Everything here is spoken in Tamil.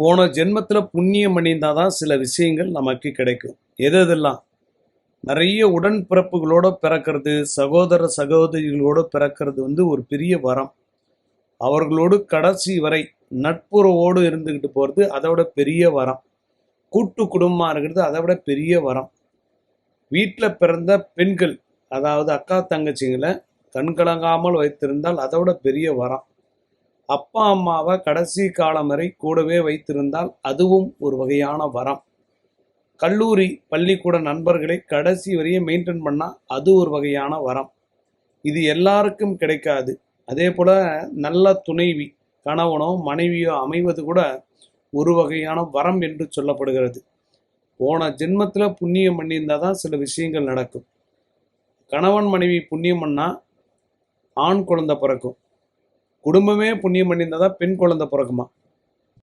போன ஜென்மத்தில் புண்ணியம் அணிந்தால் தான் சில விஷயங்கள் நமக்கு கிடைக்கும். எது எதெல்லாம்? நிறைய உடன்பிறப்புகளோட பிறக்கிறது சகோதர சகோதரிகளோட பிறக்கிறது வந்து ஒரு பெரிய வரம். அவர்களோடு கடைசி வரை நட்புறவோடு இருந்துக்கிட்டு போகிறது அதை விட பெரிய வரம். கூட்டு குடும்பமாக இருக்கிறது அதை விட பெரிய வரம். வீட்டில் பிறந்த பெண்கள் அதாவது அக்கா தங்கச்சிங்களை கண்கலங்காமல் வைத்திருந்தால் அதை விட பெரிய வரம். அப்பா அம்மாவை கடைசி காலம் வரை கூடவே வைத்திருந்தால் அதுவும் ஒரு வகையான வரம். கல்லூரி பள்ளிக்கூட நண்பர்களை கடைசி வரையும் மெயின்டைன் பண்ணால் அது ஒரு வகையான வரம். இது எல்லாருக்கும் கிடைக்காது. அதே போல் நல்ல துணைவி கணவனோ மனைவியோ அமைவது கூட ஒரு வகையான வரம் என்று சொல்லப்படுகிறது. போன ஜென்மத்தில் புண்ணியம் பண்ணியிருந்தால் தான் சில விஷயங்கள் நடக்கும். கணவன் மனைவி புண்ணியம் பண்ணால் ஆண் குழந்தை பிறக்கும். குடும்பமே புண்ணியம் பண்ணியிருந்தால் தான் பெண் குழந்தை பிறக்குமா?